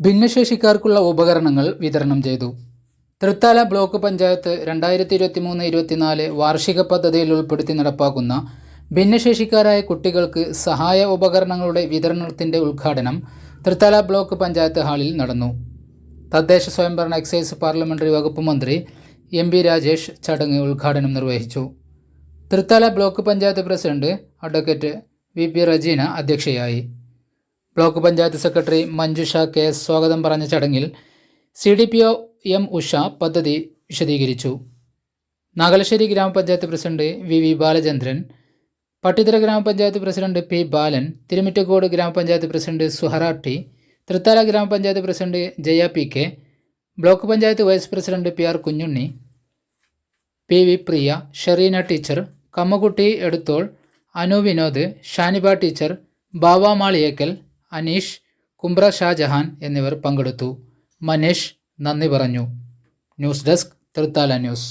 ഭിന്നശേഷിക്കാർക്കുള്ള ഉപകരണങ്ങൾ വിതരണം ചെയ്തു. തൃത്താല ബ്ലോക്ക് പഞ്ചായത്ത് രണ്ടായിരത്തി ഇരുപത്തി മൂന്ന് ഇരുപത്തിനാല് വാർഷിക പദ്ധതിയിൽ ഉൾപ്പെടുത്തി നടപ്പാക്കുന്ന ഭിന്നശേഷിക്കാരായ കുട്ടികൾക്ക് സഹായ ഉപകരണങ്ങളുടെ വിതരണത്തിന്റെ ഉദ്ഘാടനം തൃത്താല ബ്ലോക്ക് പഞ്ചായത്ത് ഹാളിൽ നടന്നു. തദ്ദേശ സ്വയംഭരണ എക്സൈസ് പാർലമെന്ററി വകുപ്പ് മന്ത്രി എം ബി രാജേഷ് ചടങ്ങ് ഉദ്ഘാടനം നിർവഹിച്ചു. Thrithala block panchayat president advocate V P Rajeena അധ്യക്ഷയായി. Block panchayat secretary Manjusha K സ്വാഗതം പറഞ്ഞ ചടങ്ങിൽ C D P O M Usha പദ്ധതി വിശദീകരിച്ചു. നാഗലശ്ശേരി ഗ്രാമപഞ്ചായത്ത് president V V Balachandran Pattithara ഗ്രാമപഞ്ചായത്ത് പ്രസിഡന്റ് പി ബാലൻ തിരുമിറ്റക്കോട് ഗ്രാമപഞ്ചായത്ത് പ്രസിഡന്റ് സുഹറ ടി തൃത്താല ഗ്രാമപഞ്ചായത്ത് president Jaya P K block panchayat vice president P R Kunhunni P V Priya Shereena teacher Kammakutti Eduthol Anu Vinod Shaniba teacher Bava Maliyekkal Aneesh Kumbra Shajahan എന്നിവർ പങ്കെടുത്തു. മനീഷ് നന്ദി പറഞ്ഞു. News desk Thrithala news.